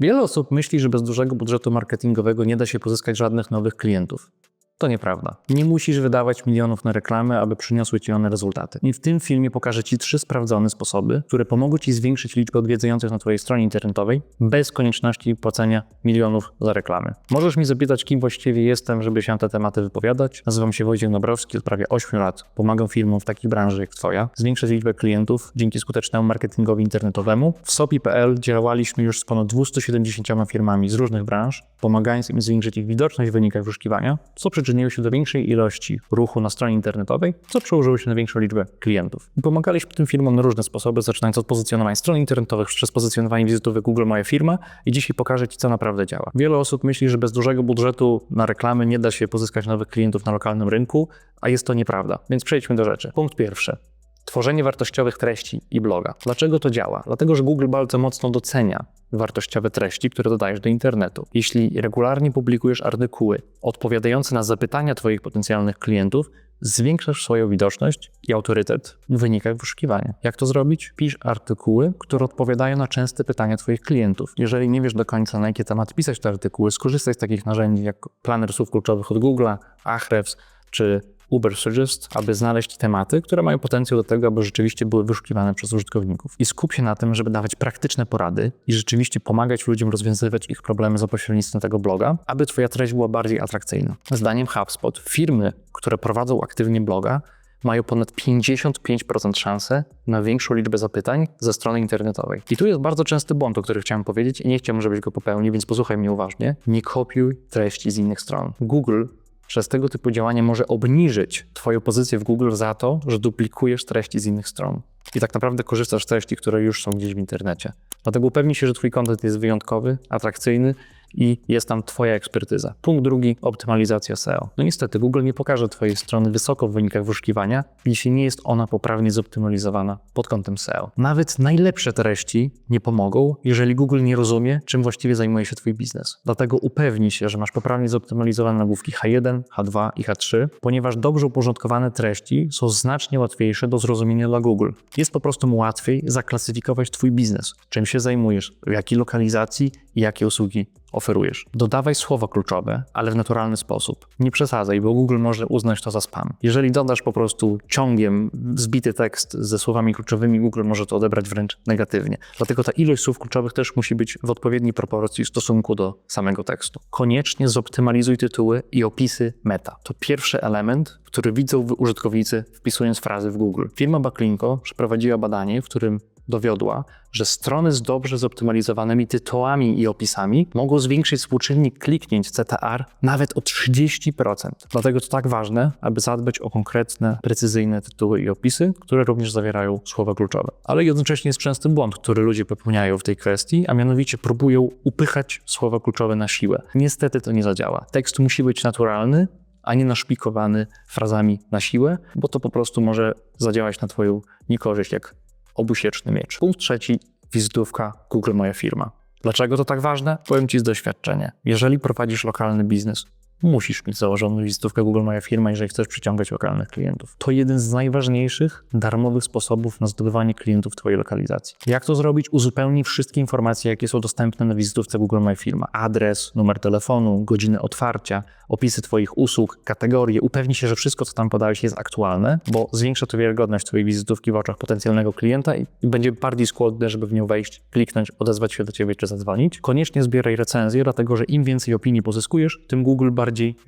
Wiele osób myśli, że bez dużego budżetu marketingowego nie da się pozyskać żadnych nowych klientów. To nieprawda. Nie musisz wydawać milionów na reklamy, aby przyniosły ci one rezultaty. I w tym filmie pokażę ci trzy sprawdzone sposoby, które pomogą ci zwiększyć liczbę odwiedzających na twojej stronie internetowej bez konieczności płacenia milionów za reklamy. Możesz mi zapytać, kim właściwie jestem, żeby się na te tematy wypowiadać. Nazywam się Wojciech Dobrowski, od prawie 8 lat pomagam firmom w takich branży jak twoja zwiększać liczbę klientów dzięki skutecznemu marketingowi internetowemu. W SOPI.pl działaliśmy już z ponad 270 firmami z różnych branż, pomagając im zwiększyć ich widoczność w wynikach wyszukiwania, co przyczyniło się do większej ilości ruchu na stronie internetowej, co przełożyło się na większą liczbę klientów. Pomagaliśmy tym firmom na różne sposoby, zaczynając od pozycjonowania stron internetowych, przez pozycjonowanie wizytówek Google Moja Firma i dzisiaj pokażę Ci, co naprawdę działa. Wiele osób myśli, że bez dużego budżetu na reklamy nie da się pozyskać nowych klientów na lokalnym rynku, a jest to nieprawda. Więc przejdźmy do rzeczy. Punkt pierwszy. Tworzenie wartościowych treści i bloga. Dlaczego to działa? Dlatego, że Google bardzo mocno docenia wartościowe treści, które dodajesz do internetu. Jeśli regularnie publikujesz artykuły odpowiadające na zapytania Twoich potencjalnych klientów, zwiększasz swoją widoczność i autorytet w wynikach wyszukiwania. Jak to zrobić? Pisz artykuły, które odpowiadają na częste pytania Twoich klientów. Jeżeli nie wiesz do końca, na jakie tematy pisać te artykuły, skorzystaj z takich narzędzi jak planer słów kluczowych od Google'a, Ahrefs czy Uber Suggest, aby znaleźć tematy, które mają potencjał do tego, aby rzeczywiście były wyszukiwane przez użytkowników. I skup się na tym, żeby dawać praktyczne porady i rzeczywiście pomagać ludziom rozwiązywać ich problemy za pośrednictwem tego bloga, aby Twoja treść była bardziej atrakcyjna. Zdaniem HubSpot, firmy, które prowadzą aktywnie bloga, mają ponad 55% szansę na większą liczbę zapytań ze strony internetowej. I tu jest bardzo częsty błąd, o którym chciałem powiedzieć i nie chciałbym, żebyś go popełnił, więc posłuchaj mnie uważnie. Nie kopiuj treści z innych stron. Google przez tego typu działanie może obniżyć Twoją pozycję w Google za to, że duplikujesz treści z innych stron. I tak naprawdę korzystasz z treści, które już są gdzieś w internecie. Dlatego upewnij się, że Twój kontent jest wyjątkowy, atrakcyjny i jest tam Twoja ekspertyza. Punkt drugi, optymalizacja SEO. No niestety, Google nie pokaże Twojej strony wysoko w wynikach wyszukiwania, jeśli nie jest ona poprawnie zoptymalizowana pod kątem SEO. Nawet najlepsze treści nie pomogą, jeżeli Google nie rozumie, czym właściwie zajmuje się Twój biznes. Dlatego upewnij się, że masz poprawnie zoptymalizowane nagłówki H1, H2 i H3, ponieważ dobrze uporządkowane treści są znacznie łatwiejsze do zrozumienia dla Google. Jest po prostu łatwiej zaklasyfikować Twój biznes, czym się zajmujesz, w jakiej lokalizacji i jakie usługi oferujesz. Dodawaj słowa kluczowe, ale w naturalny sposób. Nie przesadzaj, bo Google może uznać to za spam. Jeżeli dodasz po prostu ciągiem zbity tekst ze słowami kluczowymi, Google może to odebrać wręcz negatywnie. Dlatego ta ilość słów kluczowych też musi być w odpowiedniej proporcji w stosunku do samego tekstu. Koniecznie zoptymalizuj tytuły i opisy meta. To pierwszy element, który widzą użytkownicy wpisując frazy w Google. Firma Backlinko przeprowadziła badanie, w którym dowiodła, że strony z dobrze zoptymalizowanymi tytułami i opisami mogą zwiększyć współczynnik kliknięć CTR nawet o 30%. Dlatego to tak ważne, aby zadbać o konkretne, precyzyjne tytuły i opisy, które również zawierają słowa kluczowe. Ale jednocześnie jest częsty błąd, który ludzie popełniają w tej kwestii, a mianowicie próbują upychać słowa kluczowe na siłę. Niestety to nie zadziała. Tekst musi być naturalny, a nie naszpikowany frazami na siłę, bo to po prostu może zadziałać na Twoją niekorzyść, jak obusieczny miecz. Punkt trzeci, wizytówka Google Moja Firma. Dlaczego to tak ważne? Powiem Ci z doświadczenia. Jeżeli prowadzisz lokalny biznes, musisz mieć założoną wizytówkę Google Moja Firma, jeżeli chcesz przyciągać lokalnych klientów. To jeden z najważniejszych darmowych sposobów na zdobywanie klientów Twojej lokalizacji. Jak to zrobić? Uzupełnij wszystkie informacje, jakie są dostępne na wizytówce Google Moja Firma. Adres, numer telefonu, godziny otwarcia, opisy Twoich usług, kategorie. Upewnij się, że wszystko, co tam podałeś jest aktualne, bo zwiększa to wiarygodność Twojej wizytówki w oczach potencjalnego klienta i będzie bardziej skłonny, żeby w nią wejść, kliknąć, odezwać się do Ciebie czy zadzwonić. Koniecznie zbieraj recenzje, dlatego że im więcej opinii pozyskujesz, tym Google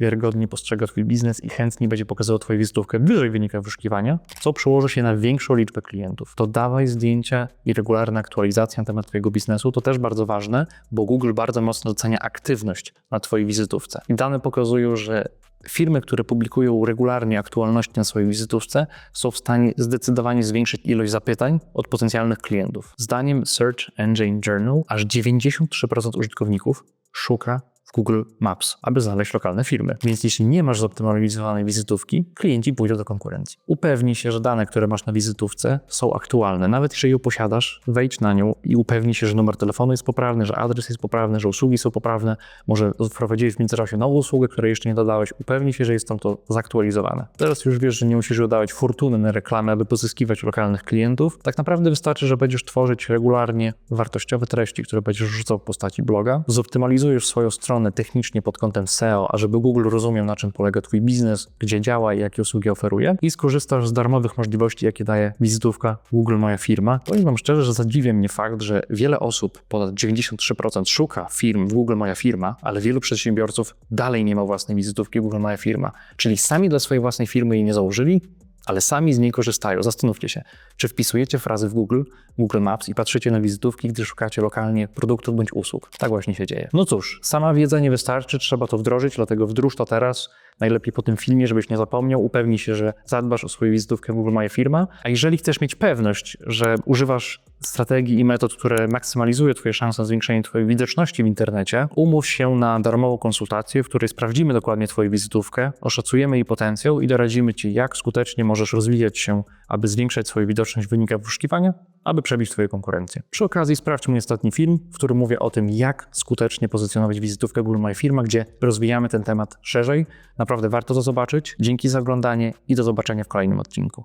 wiarygodnie postrzega Twój biznes i chętniej będzie pokazywał Twoją wizytówkę wyżej w wynikach wyszukiwania, co przełoży się na większą liczbę klientów. To dawaj zdjęcia i regularne aktualizacje na temat Twojego biznesu. To też bardzo ważne, bo Google bardzo mocno docenia aktywność na Twojej wizytówce. I dane pokazują, że firmy, które publikują regularnie aktualności na swojej wizytówce, są w stanie zdecydowanie zwiększyć ilość zapytań od potencjalnych klientów. Zdaniem Search Engine Journal aż 93% użytkowników szuka w Google Maps, aby znaleźć lokalne firmy. Więc jeśli nie masz zoptymalizowanej wizytówki, klienci pójdą do konkurencji. Upewnij się, że dane, które masz na wizytówce są aktualne. Nawet jeżeli ją posiadasz, wejdź na nią i upewnij się, że numer telefonu jest poprawny, że adres jest poprawny, że usługi są poprawne. Może wprowadziłeś w międzyczasie nową usługę, której jeszcze nie dodałeś. Upewnij się, że jest tam to zaktualizowane. Teraz już wiesz, że nie musisz wydawać fortuny na reklamy, aby pozyskiwać lokalnych klientów. Tak naprawdę wystarczy, że będziesz tworzyć regularnie wartościowe treści, które będziesz rzucał w postaci bloga. Zoptymalizujesz swoją stronę technicznie pod kątem SEO, a żeby Google rozumiał, na czym polega Twój biznes, gdzie działa i jakie usługi oferuje. I skorzystasz z darmowych możliwości, jakie daje wizytówka Google Moja Firma. Powiem Wam szczerze, że zadziwia mnie fakt, że wiele osób, ponad 93% szuka firm w Google Moja Firma, ale wielu przedsiębiorców dalej nie ma własnej wizytówki Google Moja Firma. Czyli sami dla swojej własnej firmy jej nie założyli, ale sami z niej korzystają. Zastanówcie się, czy wpisujecie frazy w Google, Google Maps i patrzycie na wizytówki, gdy szukacie lokalnie produktów bądź usług. Tak właśnie się dzieje. No cóż, sama wiedza nie wystarczy, trzeba to wdrożyć, dlatego wdróż to teraz. Najlepiej po tym filmie, żebyś nie zapomniał, upewnij się, że zadbasz o swoją wizytówkę Google Moja Firma. A jeżeli chcesz mieć pewność, że używasz strategii i metod, które maksymalizują Twoje szanse na zwiększenie Twojej widoczności w internecie, umów się na darmową konsultację, w której sprawdzimy dokładnie Twoją wizytówkę, oszacujemy jej potencjał i doradzimy Ci, jak skutecznie możesz rozwijać się, aby zwiększać swoją widoczność w wynikach wyszukiwania, aby przebić Twoją konkurencję. Przy okazji sprawdź mój ostatni film, w którym mówię o tym, jak skutecznie pozycjonować wizytówkę Google My Firma, gdzie rozwijamy ten temat szerzej. Naprawdę warto to zobaczyć. Dzięki za oglądanie i do zobaczenia w kolejnym odcinku.